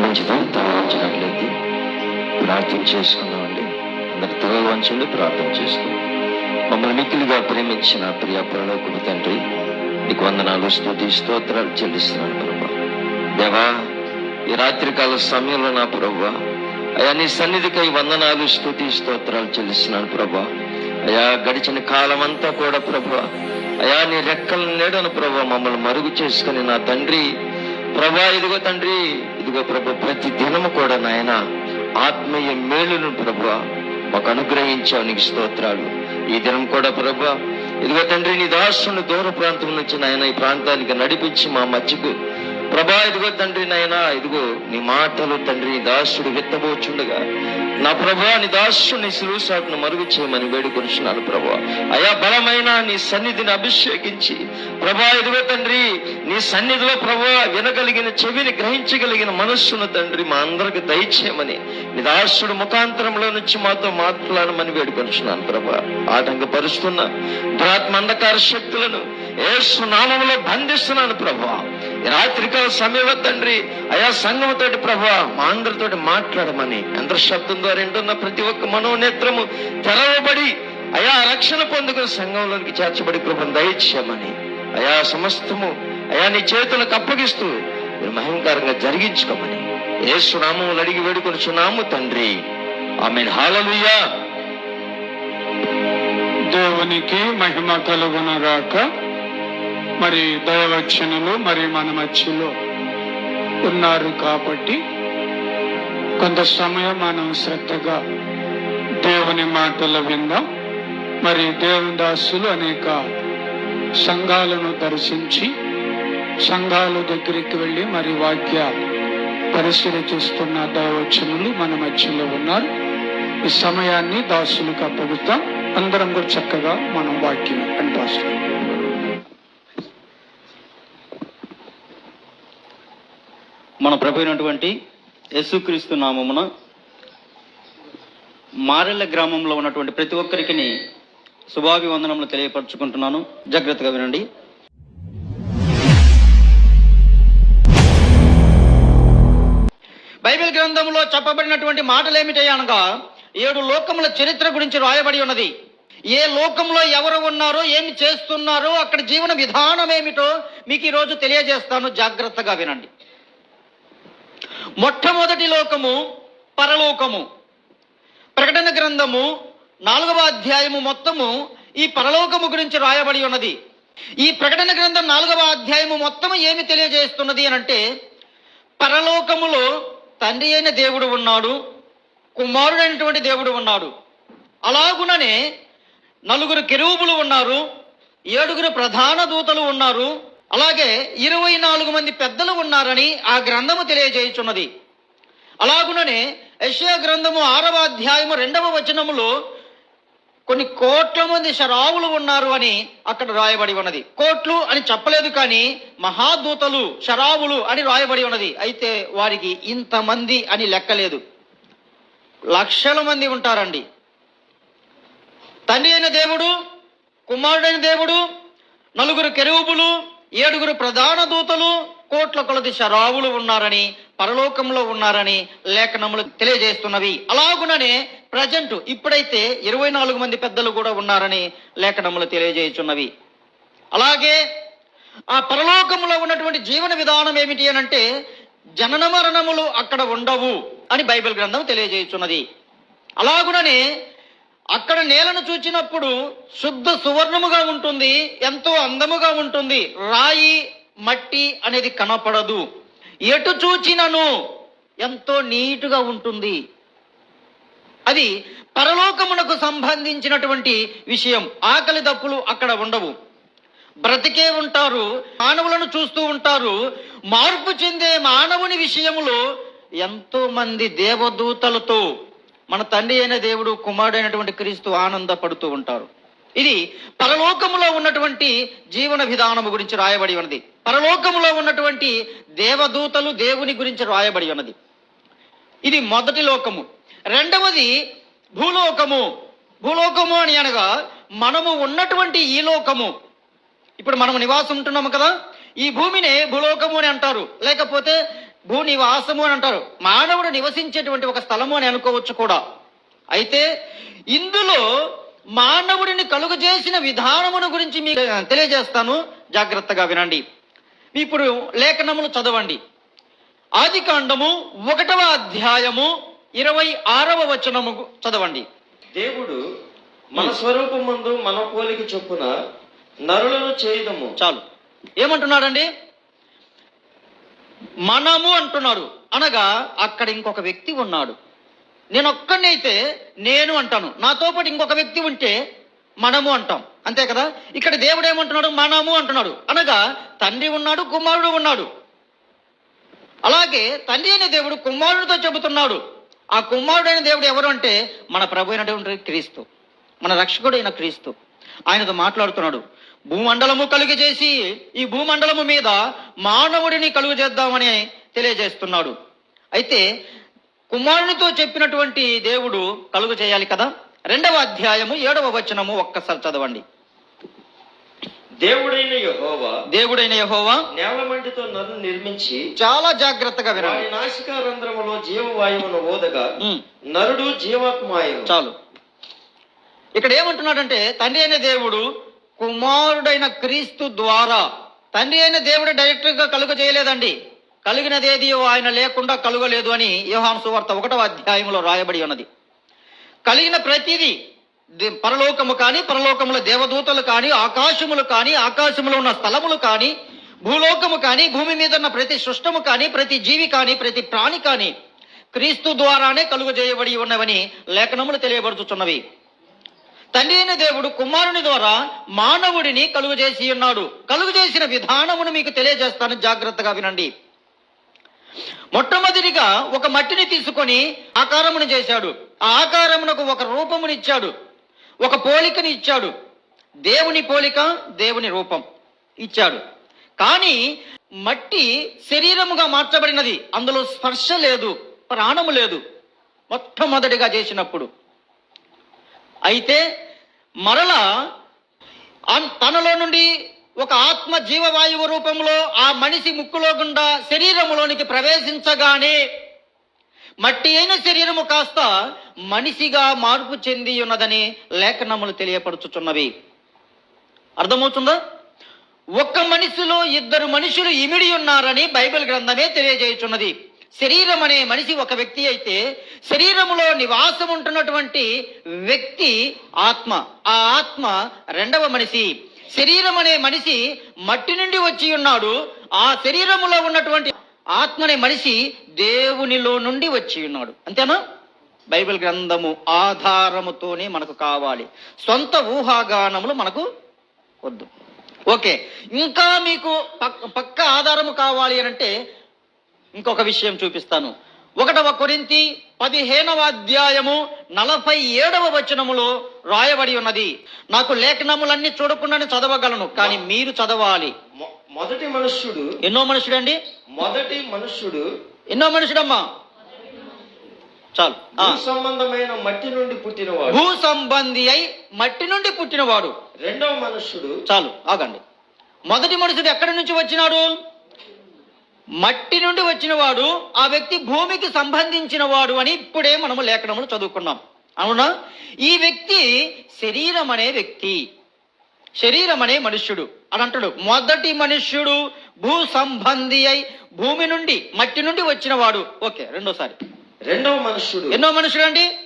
మంచిది తల వంచినట్లయితే ప్రార్థన చేసుకుందామండి. అందరి తల వంచండి ప్రార్థన చేసుకుందాం మమ్మల్ని మిక్కిలిగా ప్రేమించిన ప్రియ పరలోకపు తండ్రి నీకు వందనాలు స్థుతి స్తోత్రాలు చెల్లిస్తున్నాను ప్రభా దేవా ఈ రాత్రికాల సమయంలో నా ప్రభా అయా నీ సన్నిధికై వందనాలు స్థుతి స్తోత్రాలు చెల్లిస్తున్నాను ప్రభా అయా గడిచిన కాలం అంతా కూడా ప్రభా అయా నీ రెక్కల నీడను ప్రభా మమ్మల్ని మరుగు చేసుకుని నా తండ్రి ప్రభా ఇదిగో తండ్రి ఇదిగో ప్రభు ప్రతి దినము కూడా నాయన ఆత్మీయ మేలును ప్రభు మాకు అనుగ్రహించావు. నీకు స్తోత్రాలు. ఈ దినం కూడా ప్రభు ఇదిగో తండ్రి నీ దాసుని దూర ప్రాంతం నుంచి నాయన ఈ ప్రాంతానికి నడిపించి మా మధ్యకు ప్రభా ఇదిగో తండ్రి నాయన ఇదిగో నీ మాటలు తండ్రి దాసుడు విత్తబోచుండగా నా ప్రభా నీ దాసుని శిలుసాటును మరుగు చేయమని వేడుకొనిచున్నాను ప్రభా. అయా బలమైన నీ సన్నిధిని అభిషేకించి ప్రభా ఇదిగో తండ్రి నీ సన్నిధిలో ప్రభా వినగలిగిన చెవిని గ్రహించగలిగిన మనస్సును తండ్రి మా అందరికి దయచేయమని నీ దాసుడు ముఖాంతరంలో నుంచి మాతో మాట్లాడమని వేడుకొనిచున్నాను ప్రభా. ఆటంకపరుస్తున్న దురాత్మ అంధకార శక్తులను ఏసు నామంలో బంధిస్తున్నాను ప్రభా. రాత్రికాల సమయంలో తండ్రి అయా సంఘముతోటి ప్రభా మా అందరితోటి మాట్లాడమని. ఎంత శబ్దం ద్వారా వింటున్న ప్రతి ఒక్క మనోనేత్రము తెరవబడి అయా రక్షణ పొందుకుని సంఘంలోనికి చేర్చబడి కృపను దయచేయమని. అయా సమస్తము అయా నీ చేతులకు అప్పగిస్తూ మీరు మహంకారంగా జరిగించుకోమని. ఏసు నామములు అడిగి వేడుకొనిచున్నాము తండ్రి. ఆమె హాలలుయ్యా దేవునికి మహిమ కలుగునగాక మరి దైవచనులు మరి మన మధ్యలో ఉన్నారు కాబట్టి కొంత సమయం మనం శ్రద్ధగా దేవుని మాటలు విందాం. మరి దేవుని దాసులు అనేక సంఘాలను దర్శించి సంఘాల దగ్గరికి వెళ్ళి మరి వాక్య పరిశీలి చూస్తున్న దైవచనులు మన మధ్యలో ఉన్నారు. ఈ సమయాన్ని దాసులకు అప్పగిస్తాం అందరం కూడా చక్కగా మనం వాక్యం అంటాస్తాం మన ప్రభు అయినటువంటి యేసుక్రీస్తు నామమున మారెళ్ళ గ్రామంలో ఉన్నటువంటి ప్రతి ఒక్కరికి శుభాభివందనములు తెలియపరచుకుంటున్నాను. జాగ్రత్తగా వినండి. బైబిల్ గ్రంథంలో చెప్పబడినటువంటి మాటలు ఏమిటి అనగా ఏడు లోకముల చరిత్ర గురించి రాయబడి ఉన్నది. ఏ లోకంలో ఎవరు ఉన్నారో ఏమి చేస్తున్నారో అక్కడ జీవన విధానం ఏమిటో మీకు ఈరోజు తెలియజేస్తాను. జాగ్రత్తగా వినండి. మొట్టమొదటి లోకము పరలోకము. ప్రకటన గ్రంథము నాలుగవ అధ్యాయము మొత్తము ఈ పరలోకము గురించి రాయబడి ఉన్నది. ఈ ప్రకటన గ్రంథం నాలుగవ అధ్యాయము మొత్తము ఏమి తెలియజేస్తున్నది అని అంటే పరలోకములో తండ్రి అయిన దేవుడు ఉన్నాడు కుమారుడైనటువంటి దేవుడు ఉన్నాడు. అలాగుననే నలుగురు కెరూబులు ఉన్నారు ఏడుగురు ప్రధాన దూతలు ఉన్నారు అలాగే ఇరవై నాలుగు మంది పెద్దలు ఉన్నారని ఆ గ్రంథము తెలియజేయుచున్నది. అలాగుననే యశ్యా గ్రంథము ఆరవ అధ్యాయము రెండవ వచనములో కొన్ని కోట్ల మంది శరావులు ఉన్నారు అని అక్కడ రాయబడి ఉన్నది. కోట్లు అని చెప్పలేదు కానీ మహాదూతలు శరావులు అని రాయబడి ఉన్నది. అయితే వారికి ఇంతమంది అని లెక్కలేదు. లక్షల మంది ఉంటారండి. తండ్రి అయిన దేవుడు కుమారుడైన దేవుడు నలుగురు కెరూపులు ఏడుగురు ప్రధాన దూతలు కోట్ల కొలది శరావులు ఉన్నారని పరలోకంలో ఉన్నారని లేఖనములు తెలియజేస్తున్నవి. అలాగుననే ప్రజెంట్ ఇప్పుడైతే ఇరవై నాలుగు మంది పెద్దలు కూడా ఉన్నారని లేఖనములు తెలియజేయుచున్నవి. అలాగే ఆ పరలోకంలో ఉన్నటువంటి జీవన విధానం ఏమిటి అని అంటే జనన మరణములు అక్కడ ఉండవు అని బైబిల్ గ్రంథం తెలియజేయుచున్నది. అలాగుననే అక్కడ నేలను చూచినప్పుడు శుద్ధ సువర్ణముగా ఉంటుంది ఎంతో అందముగా ఉంటుంది. రాయి మట్టి అనేది కనపడదు. ఎటు చూచినను ఎంతో నీటుగా ఉంటుంది. అది పరలోకమునకు సంబంధించినటువంటి విషయం. ఆకలి దప్పులు అక్కడ ఉండవు. బ్రతికే ఉంటారు మానవులను చూస్తూ ఉంటారు. మార్పు చెందే మానవుని విషయంలో ఎంతో మంది దేవదూతలతో మన తండ్రి అయిన దేవుడు కుమారుడైనటువంటి క్రీస్తు ఆనందపడుతూ ఉంటారు. ఇది పరలోకములో ఉన్నటువంటి జీవన విధానము గురించి రాయబడి ఉన్నది. పరలోకములో ఉన్నటువంటి దేవదూతలు దేవుని గురించి రాయబడి ఉన్నది. ఇది మొదటి లోకము. రెండవది భూలోకము. భూలోకము అని అనగా మనము ఉన్నటువంటి ఈ లోకము. ఇప్పుడు మనము నివాసం ఉంటున్నాము కదా. ఈ భూమినే భూలోకము అని అంటారు. లేకపోతే భూనివాసము అని అంటారు. మానవుడు నివసించేటువంటి ఒక స్థలము అని అనుకోవచ్చు కూడా. అయితే ఇందులో మానవుడిని కలుగజేసిన విధానమును గురించి మీకు తెలియజేస్తాను. జాగ్రత్తగా వినండి. ఇప్పుడు లేఖనములు చదవండి. ఆది కాండము ఒకటవ అధ్యాయము ఇరవై ఆరవ వచనము చదవండి. దేవుడు మన స్వరూపమందు మన పోలిక చొప్పున నరులను చేయదము. చాలు. ఏమంటున్నాడండి? మనము అంటున్నాడు అనగా అక్కడ ఇంకొక వ్యక్తి ఉన్నాడు. నేను ఒక్కడినైతే నేను అంటాను. నాతో పాటు ఇంకొక వ్యక్తి ఉంటే మనము అంటాం. అంతే కదా? ఇక్కడ దేవుడు ఏమంటున్నాడు? మనము అంటున్నాడు. అనగా తండ్రి ఉన్నాడు కుమారుడు ఉన్నాడు. అలాగే తండ్రి అయిన దేవుడు కుమారుడితో చెబుతున్నాడు. ఆ కుమారుడైన దేవుడు ఎవరు అంటే మన ప్రభు అయినటువంటి క్రీస్తు. మన రక్షకుడైన క్రీస్తు. ఆయనతో మాట్లాడుతున్నాడు. భూమండలము కలుగు చేసి ఈ భూమండలము మీద మానవుడిని కలుగు చేద్దామని తెలియజేస్తున్నాడు. అయితే కుమారునితో చెప్పినటువంటి దేవుడు కలుగు చేయాలి కదా? రెండవ అధ్యాయము ఏడవ వచనము ఒక్కసారి చదవండి. దేవుడైన యెహోవా దేవుడైన యహోవా నేలమంటితో నరుని నిర్మించి చాలా జాగ్రత్తగా వినాలి నాసికా రంధ్రములో జీవవాయువును ఓదగా. నరుడు జీవాత్మాయను చాలు. ఇక్కడ ఏమంటున్నాడంటే తండ్రి అయిన దేవుడు కుమారుడైన క్రీస్తు ద్వారా తండ్రి అయిన దేవుడు డైరెక్ట్గా కలుగ చేయలేదండి. కలిగినదేది ఆయన లేకుండా కలుగలేదు అని యోహాను సువార్త ఒకటవ అధ్యాయంలో రాయబడి ఉన్నది. కలిగిన ప్రతిదీ దే- పరలోకము కానీ పరలోకముల దేవదూతలు కానీ ఆకాశములు కానీ ఆకాశములో ఉన్న స్థలములు కానీ భూలోకము కానీ భూమి మీద ఉన్న ప్రతి సృష్టము కానీ ప్రతి జీవి కానీ ప్రతి ప్రాణి కానీ క్రీస్తు ద్వారానే కలుగు చేయబడి ఉన్నవని లేఖనములు తెలియబడుతున్నవి తండ్రి అయిన దేవుడు కుమారుని ద్వారా మానవుడిని కలుగు చేసి ఉన్నాడు కలుగు చేసిన విధానమును మీకు తెలియజేస్తాను. జాగ్రత్తగా వినండి. మొట్టమొదటిగా ఒక మట్టిని తీసుకొని ఆకారమును చేశాడు. ఆ ఆకారమునకు ఒక రూపముని ఇచ్చాడు. ఒక పోలికని ఇచ్చాడు. దేవుని పోలిక దేవుని రూపం ఇచ్చాడు. కానీ మట్టి శరీరముగా మార్చబడినది. అందులో స్పర్శ లేదు ప్రాణము లేదు మొట్టమొదటిగా చేసినప్పుడు. అయితే మరలా అన్- తనలో నుండి ఒక ఆత్మ జీవవాయువు రూపంలో ఆ మనిషి ముక్కులో గుండా శరీరములోనికి ప్రవేశించగానే మట్టి అయిన శరీరము కాస్త మనిషిగా మార్పు చెంది ఉన్నదని లేఖనములు తెలియపరుచుచున్నవి. అర్థమవుతుందా? ఒక్క మనిషిలో ఇద్దరు మనుషులు ఇమిడి ఉన్నారని బైబిల్ గ్రంథమే తెలియజేయుచున్నది. శరీరం అనే మనిషి ఒక వ్యక్తి అయితే శరీరములో నివాసం ఉంటున్నటువంటి వ్యక్తి ఆత్మ. ఆ ఆత్మ రెండవ మనిషి. శరీరం అనే మనిషి మట్టి నుండి వచ్చి ఉన్నాడు. ఆ శరీరములో ఉన్నటువంటి ఆత్మ అనే మనిషి దేవునిలో నుండి వచ్చి ఉన్నాడు. అంతేనా? బైబిల్ గ్రంథము ఆధారముతోనే మనకు కావాలి. సొంత ఊహాగానములు మనకు వద్దు. ఓకే. ఇంకా మీకు పక్క ఆధారము కావాలి అని అంటే ఇంకొక విషయం చూపిస్తాను. ఒకటవ కొరింతి పదిహేనవ అధ్యాయము నలభై ఏడవ వచనములో రాయబడి ఉన్నది. నాకు లేఖనములన్నీ చూడకుండానే చదవగలను కానీ మీరు చదవాలి. మొదటి మనుష్యుడు ఎన్నో మనుషుడండి మొదటి మనుష్యుడు ఎన్నో మనుషుడమ్మా చాలు. సంబంధమైన మట్టి నుండి పుట్టినవాడు. భూ సంబంధి అయి మట్టి నుండి పుట్టినవాడు. రెండవ మనుష్యుడు. చాలు ఆగండి. మొదటి మనుషుడు ఎక్కడి నుంచి వచ్చినాడు? మట్టి నుండి వచ్చినవాడు ఆ వ్యక్తి భూమికి సంబంధించిన వాడు అని ఇప్పుడే మనము లేఖనములు చదువుకున్నాం. అవునా? ఈ వ్యక్తి శరీరం అనే వ్యక్తి. శరీరం అనే మనుష్యుడు అని అంటాడు. మొదటి మనుష్యుడు భూ సంబంధి అయి భూమి నుండి మట్టి నుండి వచ్చినవాడు. ఓకే రెండోసారి. రెండవ మనుష్యుడు. ఎన్నో మనుషుడు అండి?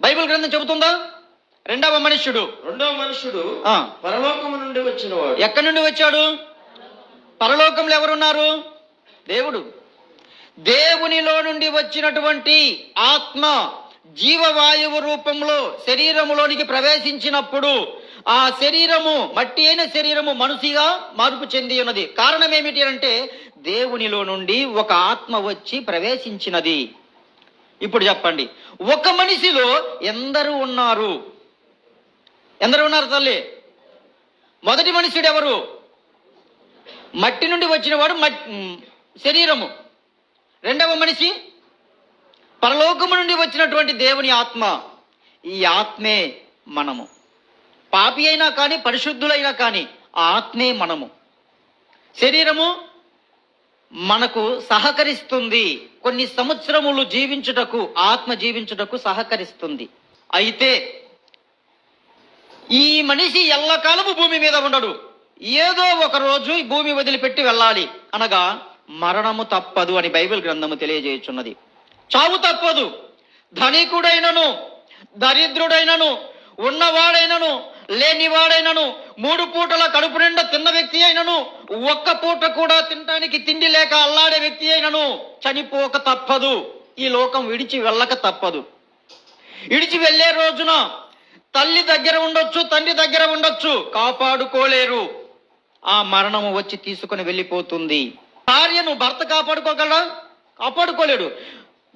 బైబిల్ గ్రంథం చెబుతుందా? రెండవ మనుష్యుడు. రెండవ మనుష్యుడు. పరలోకము నుండి వచ్చినవాడు. ఎక్కడి నుండి వచ్చాడు? పరలోకంలో ఎవరున్నారు? దేవుడు. దేవునిలో నుండి వచ్చినటువంటి ఆత్మ జీవవాయువు రూపంలో శరీరములోనికి ప్రవేశించినప్పుడు ఆ శరీరము మట్టి అయిన శరీరము మనిషిగా మార్పు చెంది ఉన్నది. కారణం ఏమిటి అంటే దేవునిలో నుండి ఒక ఆత్మ వచ్చి ప్రవేశించినది. ఇప్పుడు చెప్పండి. ఒక మనిషిలో ఎందరు ఉన్నారు? ఎందరు ఉన్నారు తల్లి? మొదటి మనుషుడు ఎవరు మట్టి నుండి వచ్చినవాడు వాడు శరీరము. రెండవ మనిషి పరలోకము నుండి వచ్చినటువంటి దేవుని ఆత్మ. ఈ ఆత్మే మనము. పాపి అయినా కానీ పరిశుద్ధులైనా కానీ ఆ ఆత్మే మనము. శరీరము మనకు సహకరిస్తుంది. కొన్ని సంవత్సరములు జీవించుటకు ఆత్మ జీవించుటకు సహకరిస్తుంది. అయితే ఈ మనిషి ఎల్లకాలము భూమి మీద ఉండడు. ఏదో ఒక రోజు ఈ భూమి వదిలిపెట్టి వెళ్ళాలి. అనగా మరణము తప్పదు అని బైబిల్ గ్రంథము తెలియజేయుచున్నది. చావు తప్పదు. ధనికుడైనను దరిద్రుడైనను ఉన్నవాడైనను లేనివాడైనను మూడు పూటల కడుపు నిండా తిన్న వ్యక్తి అయినను ఒక్క పూట కూడా తినడానికి తిండి లేక అల్లాడే వ్యక్తి అయినను చనిపోక తప్పదు. ఈ లోకం విడిచి వెళ్ళక తప్పదు. విడిచి వెళ్ళే రోజున తల్లి దగ్గర ఉండొచ్చు తండ్రి దగ్గర ఉండొచ్చు కాపాడుకోలేరు. ఆ మరణము వచ్చి తీసుకుని వెళ్ళిపోతుంది. భార్యను భర్త కాపాడుకోగలడా? కాపాడుకోలేడు.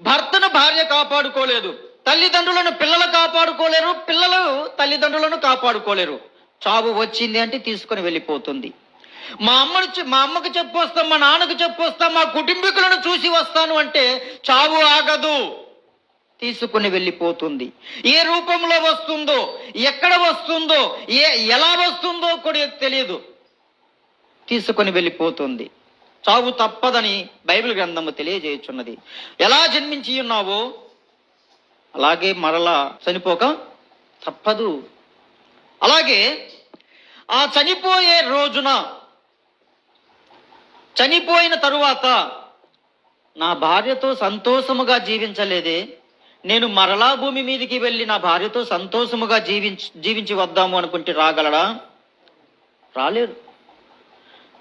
భర్తను భార్య కాపాడుకోలేదు. తల్లిదండ్రులను పిల్లలు కాపాడుకోలేరు. పిల్లలు తల్లిదండ్రులను కాపాడుకోలేరు. చావు వచ్చింది అంటే తీసుకుని వెళ్ళిపోతుంది. మా అమ్మను మా అమ్మకు చెప్పు వస్తాం మా నాన్నకు చెప్పు వస్తాం మా కుటుంబీకులను చూసి వస్తాను అంటే చావు ఆగదు. తీసుకుని వెళ్ళిపోతుంది. ఏ రూపంలో వస్తుందో ఎక్కడ వస్తుందో ఏ ఎలా వస్తుందో కూడా తెలియదు. తీసుకొని వెళ్ళిపోతుంది. చావు తప్పదని బైబిల్ గ్రంథము తెలియజేయుచున్నది. ఎలా జన్మించి ఉన్నావో అలాగే మరలా చనిపోక తప్పదు. అలాగే ఆ చనిపోయే రోజున చనిపోయిన తరువాత నా భార్యతో సంతోషముగా జీవించలేదే. నేను మరలా భూమి మీదకి వెళ్ళి నా భార్యతో సంతోషముగా జీవించి జీవించి వద్దాము అనుకుంటే రాగలడా? రాలేరు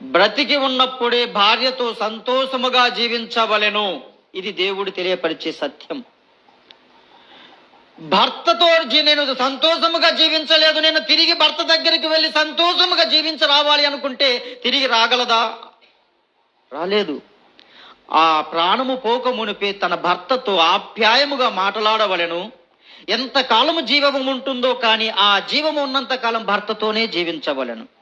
బ్రతికి ఉన్నప్పుడే భార్యతో సంతోషముగా జీవించవలెను. ఇది దేవుడు తెలియపరిచే సత్యం. భర్తతో నేను సంతోషముగా జీవించలేదు. నేను తిరిగి భర్త దగ్గరికి వెళ్ళి సంతోషముగా జీవించి రావాలి అనుకుంటే తిరిగి రాగలదా? రాలేదు. ఆ ప్రాణము పోక మునిపే తన భర్తతో ఆప్యాయముగా మాట్లాడవలెను. ఎంతకాలము జీవము ఉంటుందో కానీ ఆ జీవము ఉన్నంత కాలం భర్తతోనే జీవించవలెను.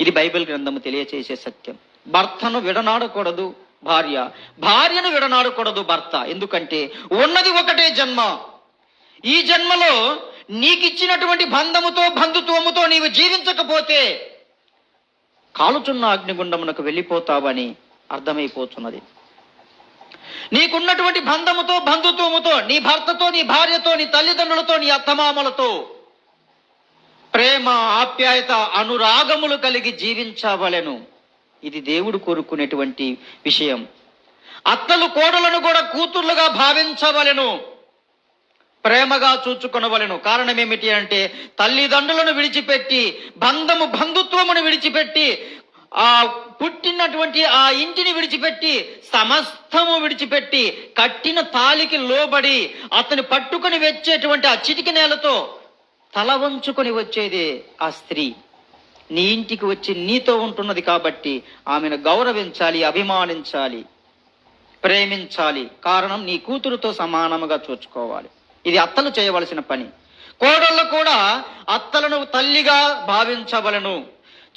ఇది బైబిల్ గ్రంథము తెలియచేసే సత్యం. భర్తను విడనాడకూడదు భార్య. భార్యను విడనాడకూడదు భర్త. ఎందుకంటే ఉన్నది ఒకటే జన్మ. ఈ జన్మలో నీకిచ్చినటువంటి బంధముతో బంధుత్వముతో నీవు జీవించకపోతే కాలుచున్న అగ్నిగుండమునకు వెళ్ళిపోతావని అర్థమైపోతున్నది. నీకున్నటువంటి బంధముతో బంధుత్వముతో నీ భర్తతో నీ భార్యతో నీ తల్లిదండ్రులతో నీ అత్తమామలతో ప్రేమ ఆప్యాయత అనురాగములు కలిగి జీవించవలెను. ఇది దేవుడు కోరుకునేటువంటి విషయం. అత్తలు కోడలను కూడా కూతుర్లుగా భావించవలెను. ప్రేమగా చూచుకొనవలెను. కారణం ఏమిటి అంటే తల్లిదండ్రులను విడిచిపెట్టి బంధము బంధుత్వమును విడిచిపెట్టి ఆ పుట్టినటువంటి ఆ ఇంటిని విడిచిపెట్టి సమస్తము విడిచిపెట్టి కట్టిన తాలికి లోబడి అతని పట్టుకొని వచ్చేటువంటి ఆ చిటికి నేలతో తల వంచుకొని వచ్చేదే ఆ స్త్రీ. నీ ఇంటికి వచ్చి నీతో ఉంటున్నది కాబట్టి ఆమెను గౌరవించాలి అభిమానించాలి ప్రేమించాలి. కారణం నీ కూతురుతో సమానముగా చూసుకోవాలి ఇది అత్తలు చేయవలసిన పని. కోడళ్ళు కూడా అత్తలను తల్లిగా భావించవలను.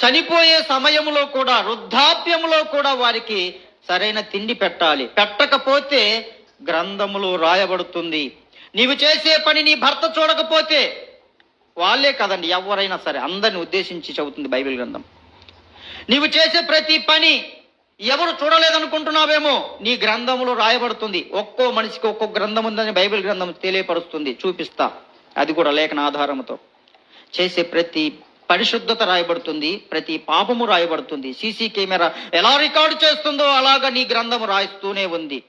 చనిపోయే సమయంలో కూడా వృద్ధాప్యములో కూడా వారికి సరైన తిండి పెట్టాలి. పెట్టకపోతే గ్రంథములో రాయబడుతుంది. నీవు చేసే పని నీ భర్త చూడకపోతే వాళ్ళే కదండి ఎవరైనా సరే అందరిని ఉద్దేశించి చెబుతుంది బైబిల్ గ్రంథం. నీవు చేసే ప్రతి పని ఎవరు చూడలేదనుకుంటున్నావేమో నీ గ్రంథములో రాయబడుతుంది. ఒక్కో మనిషికి ఒక్కో గ్రంథం ఉందని బైబిల్ గ్రంథం తెలియపరుస్తుంది చూపిస్తా. అది కూడా లేఖన ఆధారముతో. చేసే ప్రతి పరిశుద్ధత రాయబడుతుంది ప్రతి పాపము రాయబడుతుంది. సీసీ కెమెరా ఎలా రికార్డు చేస్తుందో అలాగా నీ గ్రంథము రాయిస్తూనే ఉంది.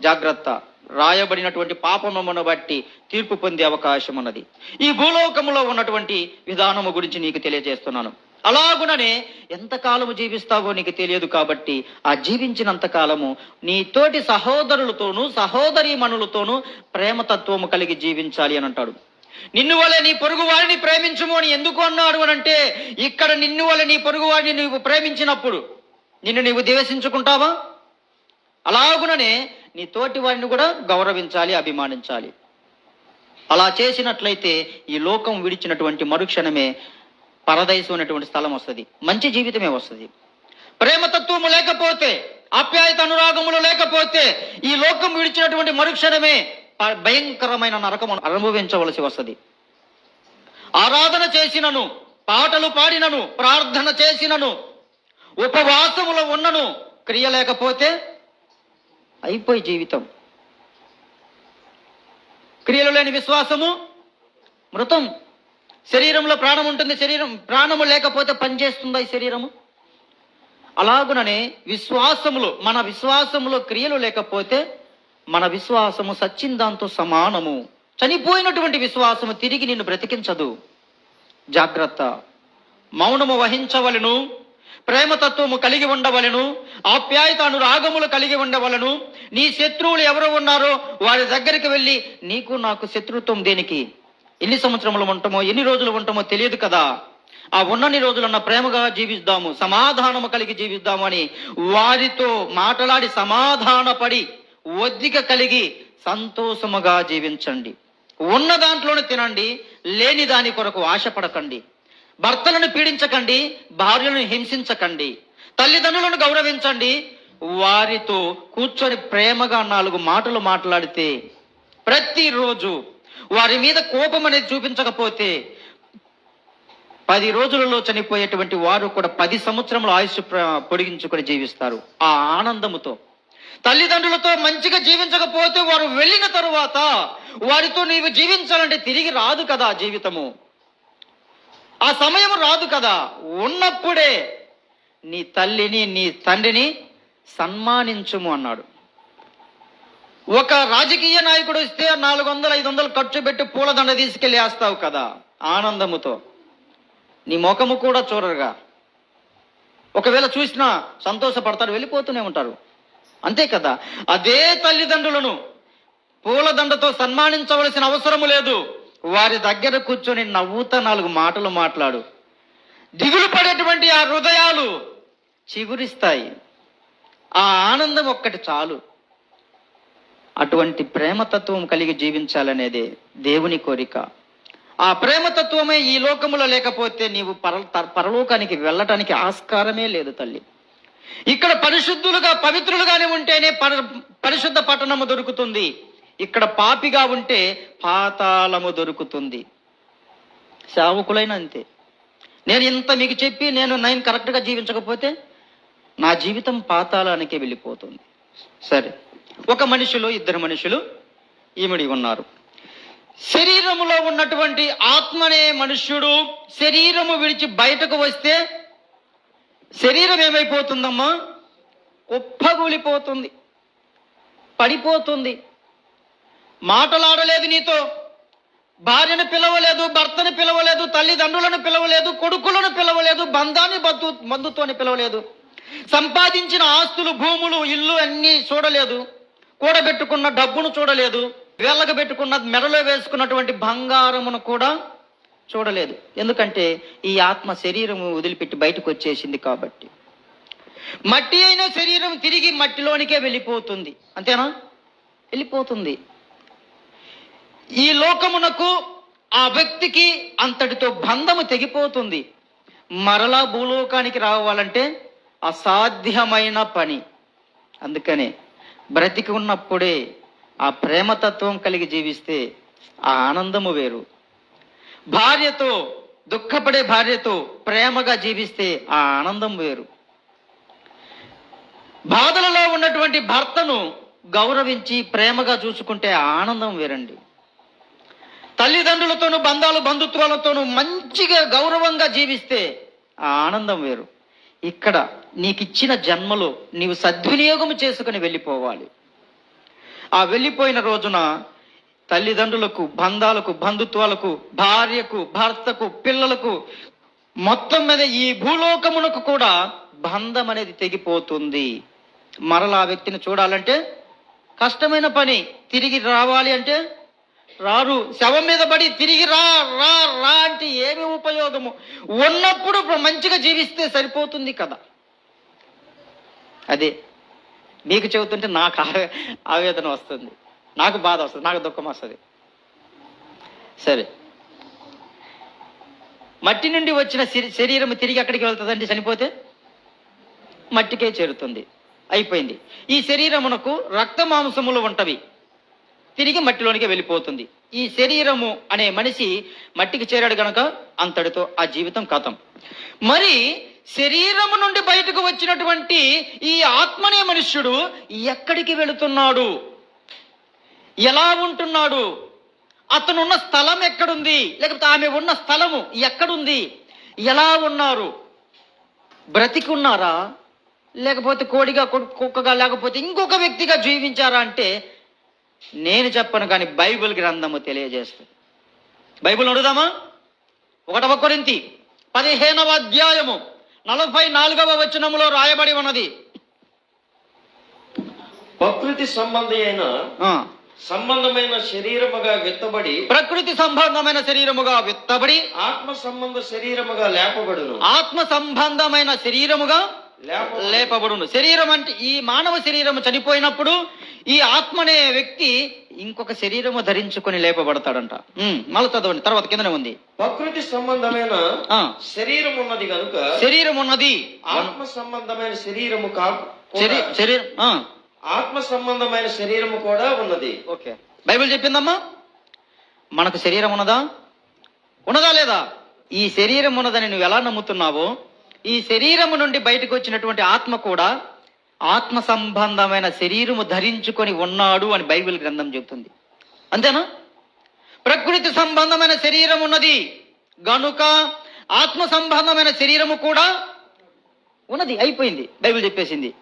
జాగ్రత్త. రాయబడినటువంటి పాపమును బట్టి తీర్పు పొందే అవకాశం ఉన్నది. ఈ భూలోకములో ఉన్నటువంటి విధానము గురించి నీకు తెలియజేస్తున్నాను. అలాగుననే ఎంతకాలము జీవిస్తావో నీకు తెలియదు కాబట్టి ఆ జీవించినంత కాలము నీ తోటి సహోదరులతోనూ సహోదరీమణులతోనూ ప్రేమతత్వము కలిగి జీవించాలి అని అంటాడు. నిన్ను వల్ల నీ పొరుగు వారిని ప్రేమించుము అని ఎందుకు అన్నాడు అని అంటే ఇక్కడ నిన్ను వల్ల నీ పొరుగు వారిని నీవు ప్రేమించినప్పుడు నిన్ను నీవు ద్వేషించుకుంటావా? అలాగుననే నీ తోటి వారిని కూడా గౌరవించాలి అభిమానించాలి. అలా చేసినట్లయితే ఈ లోకం విడిచినటువంటి మరుక్షణమే పరదైసు అనేటువంటి స్థలం వస్తుంది. మంచి జీవితమే వస్తుంది. ప్రేమతత్వము లేకపోతే ఆప్యాయత అనురాగములు లేకపోతే ఈ లోకం విడిచినటువంటి మరుక్షణమే ప- భయంకరమైన నరకము అనుభవించవలసి వస్తుంది. ఆరాధన చేసినను పాటలు పాడినను ప్రార్థన చేసినను ఉపవాసములో ఉన్నను క్రియ లేకపోతే అయిపోయి జీవితం. క్రియలు లేని విశ్వాసము మృతం. శరీరంలో ప్రాణం ఉంటుంది శరీరం ప్రాణము లేకపోతే పనిచేస్తుందా ఈ శరీరము? అలాగుననే విశ్వాసములో మన విశ్వాసములో క్రియలు లేకపోతే మన విశ్వాసము సచ్చిందాంతో సమానము. చనిపోయినటువంటి విశ్వాసము తిరిగి నిన్ను బ్రతికించదు. జాగ్రత్త. మౌనము వహించవలను. ప్రేమతత్వము కలిగి ఉండవలను ఆప్యాయత అనురాగములు కలిగి ఉండవలను. నీ శత్రువులు ఎవరు ఉన్నారో వారి దగ్గరికి వెళ్ళి నీకు నాకు శత్రుత్వం దేనికి? ఎన్ని సంవత్సరములు ఉంటామో ఎన్ని రోజులు ఉంటామో తెలియదు కదా. ఆ ఉన్నన్ని రోజులన్న ప్రేమగా జీవిద్దాము సమాధానము కలిగి జీవిద్దాము అని వారితో మాట్లాడి సమాధానపడి ఒద్దిక కలిగి సంతోషముగా జీవించండి. ఉన్న దాంట్లోనే తినండి లేని దాని కొరకు ఆశపడకండి. భర్తలను పీడించకండి భార్యలను హింసించకండి తల్లిదండ్రులను గౌరవించండి. వారితో కూర్చొని ప్రేమగా నాలుగు మాటలు మాట్లాడితే ప్రతిరోజు వారి మీద కోపం అనేది చూపించకపోతే పది రోజులలో చనిపోయేటువంటి వారు కూడా పది సంవత్సరముల ఆయుష్ పొడిగించుకొని జీవిస్తారు ఆ ఆనందముతో. తల్లిదండ్రులతో మంచిగా జీవించకపోతే వారు వెళ్ళిన తరువాత వారితో నీవు జీవించాలంటే తిరిగి రాదు కదా జీవితము. ఆ సమయం రాదు కదా. ఉన్నప్పుడే నీ తల్లిని నీ తండ్రిని సన్మానించుము అన్నాడు. ఒక రాజకీయ నాయకుడు ఇస్తే నాలుగు వందలు ఐదు వందలు ఖర్చు పెట్టి పూలదండ తీసుకెళ్ళి వేస్తావు కదా ఆనందముతో. నీ ముఖము కూడా చూడరుగా. ఒకవేళ చూసినా సంతోషపడతారు వెళ్ళిపోతూనే ఉంటారు. అంతే కదా. అదే తల్లిదండ్రులను పూలదండతో సన్మానించవలసిన అవసరము లేదు. వారి దగ్గర కూర్చొని నవ్వుతా నాలుగు మాటలు మాట్లాడు. దిగులు పడేటువంటి ఆ హృదయాలు చిగురిస్తాయి. ఆ ఆనందం ఒక్కటి చాలు. అటువంటి ప్రేమతత్వం కలిగి జీవించాలనేదే దేవుని కోరిక. ఆ ప్రేమతత్వమే ఈ లోకములో లేకపోతే నీవు పర త- పరలోకానికి వెళ్ళటానికి ఆస్కారమే లేదు తల్లి. ఇక్కడ పరిశుద్ధులుగా పవిత్రులుగానే ఉంటేనే పరి పరిశుద్ధ పట్టణము దొరుకుతుంది. ఇక్కడ పాపిగా ఉంటే పాతాళము దొరుకుతుంది. సేవకులైన అంతే. నేను ఇంత మీకు చెప్పి నేను నేను కరెక్ట్గా జీవించకపోతే నా జీవితం పాతాళానికి వెళ్ళిపోతుంది. సరే. ఒక మనుషులు ఇద్దరు మనుషులు ఈమిడి ఉన్నారు. శరీరములో ఉన్నటువంటి ఆత్మనే మనుష్యుడు శరీరము విడిచి బయటకు వస్తే శరీరం ఏమైపోతుందమ్మా? ఉప్పగూలిపోతుంది పడిపోతుంది. మాటలాడలేదు నీతో. భార్యను పిలవలేదు భర్తను పిలవలేదు తల్లిదండ్రులను పిలవలేదు కొడుకులను పిలవలేదు బంధాన్ని బంధు బంధుత్వాన్ని పిలవలేదు. సంపాదించిన ఆస్తులు భూములు ఇల్లు అన్నీ చూడలేదు. కూడబెట్టుకున్న డబ్బును చూడలేదు. వేళ్ళకు పెట్టుకున్న మెడలో వేసుకున్నటువంటి బంగారమును కూడా చూడలేదు. ఎందుకంటే ఈ ఆత్మ శరీరము వదిలిపెట్టి బయటకు వచ్చేసింది కాబట్టి. మట్టి అయిన శరీరం తిరిగి మట్టిలోనికే వెళ్ళిపోతుంది. అంతేనా? వెళ్ళిపోతుంది. ఈ లోకమునకు ఆ వ్యక్తికి అంతటితో బంధము తెగిపోతుంది. మరలా భూలోకానికి రావాలంటే అసాధ్యమైన పని. అందుకనే బ్రతికి ఉన్నప్పుడే ఆ ప్రేమతత్వం కలిగి జీవిస్తే ఆ ఆనందము వేరు. భార్యతో దుఃఖపడే భార్యతో ప్రేమగా జీవిస్తే ఆ ఆనందం వేరు. బాధలలో ఉన్నటువంటి భర్తను గౌరవించి ప్రేమగా చూసుకుంటే ఆ ఆనందం వేరండి. తల్లిదండ్రులతోనూ బంధాలు బంధుత్వాలతోనూ మంచిగా గౌరవంగా జీవిస్తే ఆ ఆనందం వేరు. ఇక్కడ నీకు ఇచ్చిన జన్మలో నీవు సద్వినియోగం చేసుకుని వెళ్ళిపోవాలి. ఆ వెళ్ళిపోయిన రోజున తల్లిదండ్రులకు బంధాలకు బంధుత్వాలకు భార్యకు భర్తకు పిల్లలకు మొత్తం మీద ఈ భూలోకమునకు కూడా బంధం అనేది తెగిపోతుంది. మరలా ఆ వ్యక్తిని చూడాలంటే కష్టమైన పని తిరిగి రావాలి అంటే రారు శవం మీద పడి తిరిగి రా రా రా అంటే ఏమి ఉపయోగము? ఉన్నప్పుడు మంచిగా జీవిస్తే సరిపోతుంది కదా. అదే మీకు చెబుతుంటే నాకు ఆవేదన వస్తుంది. నాకు బాధ వస్తుంది నాకు దుఃఖం వస్తుంది. సరే. మట్టి నుండి వచ్చిన శరీ- శరీరం తిరిగి ఎక్కడికి వెళ్తుందండి చనిపోతే మట్టికే చేరుతుంది. అయిపోయింది. ఈ శరీరమునకు రక్త మాంసములు ఉంటవి. తిరిగి మట్టిలోనికి వెళ్ళిపోతుంది. ఈ శరీరము అనే మనిషి మట్టికి చేరాడు గనక అంతటితో ఆ జీవితం కథం. మరి శరీరము నుండి బయటకు వచ్చినటువంటి ఈ ఆత్మనే మనుష్యుడు ఎక్కడికి వెళుతున్నాడు? ఎలా ఉంటున్నాడు? అతనున్న స్థలం ఎక్కడుంది? లేకపోతే ఆమె ఉన్న స్థలము ఎక్కడుంది? ఎలా ఉన్నారు? బ్రతికి ఉన్నారా లేకపోతే కోడిగా కు- కుక్కగా లేకపోతే ఇంకొక వ్యక్తిగా జీవించారా అంటే నేను చెప్పను కానీ బైబిల్ గ్రంథము తెలియజేస్తుంది. బైబిల్ అడుగుదామా? ఒకటవ కొరింతి పదిహేనవ అధ్యాయము నలభై నాలుగవ వచనములో రాయబడి ఉన్నది. ప్రకృతి సంబంధి అయిన సంబంధమైన శరీరముగా విత్తబడి ప్రకృతి సంబంధమైన శరీరముగా విత్తబడి ఆత్మ సంబంధ శరీరముగా లేపబడును. ఆత్మ సంబంధమైన శరీరముగా లేపబడును. శరీరం అంటే ఈ మానవ శరీరము చనిపోయినప్పుడు ఈ ఆత్మ అనే వ్యక్తి ఇంకొక శరీరము ధరించుకొని లేపబడతాడంట. మళ్ళీ చదవండి తర్వాత కిందనే ఉంది. ప్రకృతి సంబంధమైన శరీరం ఉన్నది కనుక శరీరం ఉన్నది. ఆత్మ సంబంధమైన శరీరము శరీరం ఆత్మ సంబంధమైన శరీరము కూడా ఉన్నది. ఓకే. బైబిల్ చెప్పిందమ్మా? మనకు శరీరం ఉన్నదా? ఉన్నదా లేదా? ఈ శరీరం ఉన్నదని నువ్వు ఎలా నమ్ముతున్నావో ఈ శరీరము నుండి బయటకు వచ్చినటువంటి ఆత్మ కూడా ఆత్మ సంబంధమైన శరీరము ధరించుకొని ఉన్నాడు అని బైబిల్ గ్రంథం చెబుతుంది. అంతేనా? ప్రకృతి సంబంధమైన శరీరం ఉన్నది. గనుక ఆత్మ సంబంధమైన శరీరము కూడా ఉన్నది. అయిపోయింది. బైబిల్ చెప్పేసింది.